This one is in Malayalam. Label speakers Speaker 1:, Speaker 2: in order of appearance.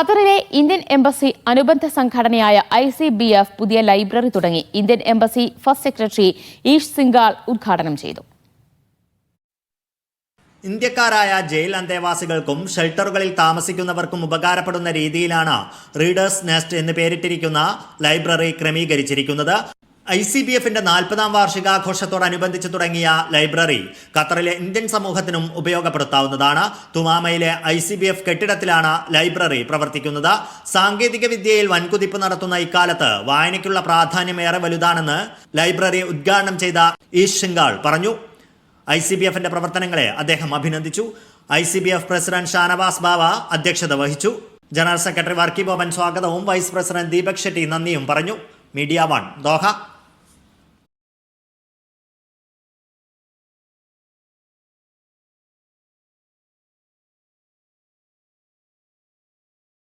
Speaker 1: ഖത്തറിലെ ഇന്ത്യൻ എംബസി അനുബന്ധ സംഘടനയായ ഐ സി ബി എഫ് പുതിയ ലൈബ്രറി തുടങ്ങി. Indian embassy first secretary Eesh Singhal ഉദ്ഘാടനം ചെയ്തു.
Speaker 2: ഇന്ത്യക്കാരായ ജയിൽ അന്തേവാസികൾക്കും ഷെൽട്ടറുകളിൽ താമസിക്കുന്നവർക്കും ഉപകാരപ്പെടുന്ന രീതിയിലാണ് റീഡേഴ്സ് നെസ്റ്റ് എന്ന് പേരിട്ടിരിക്കുന്ന ലൈബ്രറി ക്രമീകരിച്ചിരിക്കുന്നത്. ഐ സി ബി എഫിന്റെ നാൽപ്പതാം വാർഷികാഘോഷത്തോടനുബന്ധിച്ച് തുടങ്ങിയ ലൈബ്രറി ഖത്തറിലെ ഇന്ത്യൻ സമൂഹത്തിനും ഉപയോഗപ്പെടുത്താവുന്നതാണ്. തുമാമയിലെ ഐ സി ബി എഫ് കെട്ടിടത്തിലാണ് ലൈബ്രറി പ്രവർത്തിക്കുന്നത്. സാങ്കേതിക വിദ്യയിൽ വൻകുതിപ്പ് നടത്തുന്ന ഇക്കാലത്ത് വായനയ്ക്കുള്ള പ്രാധാന്യം ഏറെ വലുതാണെന്ന് ലൈബ്രറി ഉദ്ഘാടനം ചെയ്ത ഈഷ് ഷിംഗാൾ പറഞ്ഞു. ഐ സി ബി എഫിന്റെ പ്രവർത്തനങ്ങളെ അദ്ദേഹം അഭിനന്ദിച്ചു. I C B F president Shanavas Bava അധ്യക്ഷത വഹിച്ചു. ജനറൽ സെക്രട്ടറി വർക്കി ബോബൻ സ്വാഗതവും വൈസ് പ്രസിഡന്റ് ദീപക് ഷെട്ടി നന്ദിയും പറഞ്ഞു. Media one Doha.